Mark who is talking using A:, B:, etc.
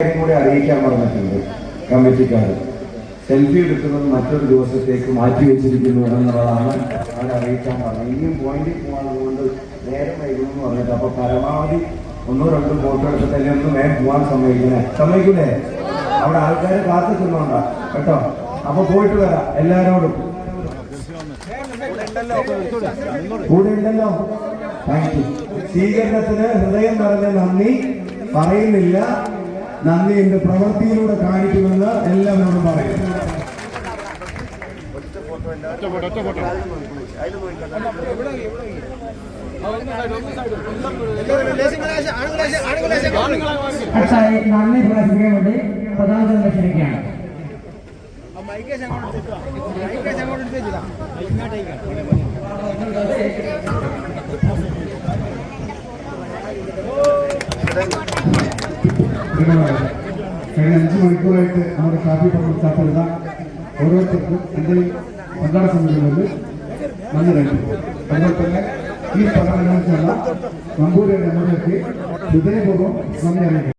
A: കാര്യം കൂടി അറിയിക്കാൻ പറഞ്ഞിട്ടുണ്ട് കമ്മിറ്റിക്കാർ സെൽഫി എടുക്കുന്നത് മറ്റൊരു ദിവസത്തേക്ക് മാറ്റി വെച്ചിരിക്കുന്നു എന്നുള്ളതാണ് അവർ അറിയിക്കാൻ പറഞ്ഞത്. ഇനിയും പോയിന്റിൽ പോകാനുള്ളതുകൊണ്ട് നേരം വൈകുന്നു പറഞ്ഞിട്ട് അപ്പൊ പരമാവധി ഒന്നോ രണ്ടോ ഫോട്ടോ എടുത്തിട്ടല്ലേ ഒന്ന് വേഗം പോകാൻ സമ്മതിക്കണേ സമ്മതിക്കൂലേ? അവിടെ ആൾക്കാർ കാത്തു ചെന്നോണ്ട. കേട്ടോ? അപ്പൊ പോയിട്ട് വരാം എല്ലാരോടും. കൂടെ ഉണ്ടല്ലോ? താങ്ക് യു സ്വീകരണത്തിന് ഹൃദയം പറഞ്ഞ നന്ദി. പറയുന്നില്ല. നന്ദി എന്റെ പ്രവൃത്തിയിലൂടെ കാണിക്കുമെന്ന് എല്ലാവരോടും പറയും
B: നന്ദി പ്രകാശിപ്പിക്കാൻ വേണ്ടി പ്രധാനമന്ത്രി ക്ഷണിക്കുകയാണ്.
C: കഴിഞ്ഞ അഞ്ച് മണിക്കൂറായിട്ട് നമ്മുടെ കാപ്പി പ്രവർത്താത്ത ഓരോരുത്തർക്കും എന്തെങ്കിലും പങ്കാള സമിതികളിൽ നന്ദി നൽകി അതുപോലെ തന്നെ ഈ പഠനം ചെന്ന നമ്പൂരി നമ്മൾക്ക് ഹൃദയപൂർവ്വം നന്ദി അറിയിക്കും